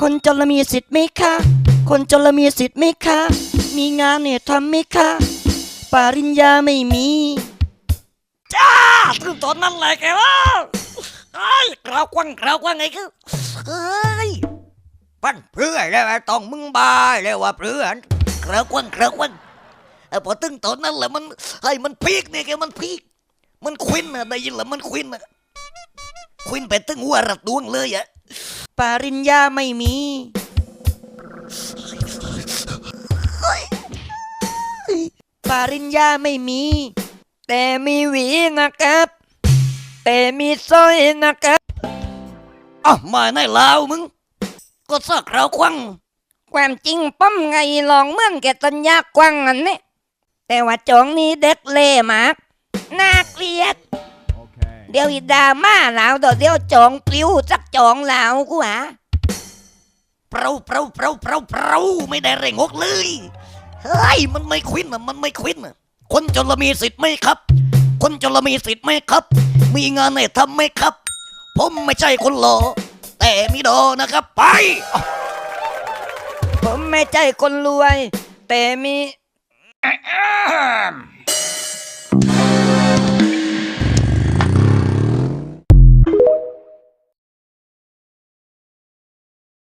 คนจนละมีสิทธิ์ไหมคะ คนจนละมีสิทธิ์ไหมคะ มีงานเนี่ยทำไหมคะ ปริญญาไม่มี จ้าถึงตอนนั้นแหละแกว่าไอ้ยกราวกว้างกราวกว้างไงคือเฮ้ยปั้นเพื่อแล้วไอ้ต้องมึงบายแล้วว่าเพื่อนกราวกว้างกราวกว้างเออพอตึงตอนนั้นแหละมันไอ้ยมันพีกเนี่ยแกมันพีกมันควินนะได้ยินเหรอมันควินนะควินไปตึงหัวระดวงเลยอะ ปริญญาไม่มี ปริญญาไม่มี แต่มีหวีนะครับ แต่มีสร้อยนะครับอ๋อมาในลาวมึง ก็สักเราควัง ความจริงป้อมไงลองเมื่อนแกตัญญากวังอันนี้แต่ว่าจองนี้เด็กเล่มากน่าเกลียด เดี๋ยวอีดราม่าแล้วเดี๋ยวเดี๋ยวจองปลิวจักจองแล้วกูหาเปราเปราเปราเปราเปราไม่ได้แรงงกเลยเฮ้ยมันไม่ควินอะมันไม่ควินอะคนจนละมีสิทธิ์ไหมครับ คนจนละมีสิทธิ์ไหมครับ มีงานให้ทำไหมครับ ผมไม่ใช่คนหล่อแต่มีดอนะครับไป ผมไม่ใช่คนรวย แต่มี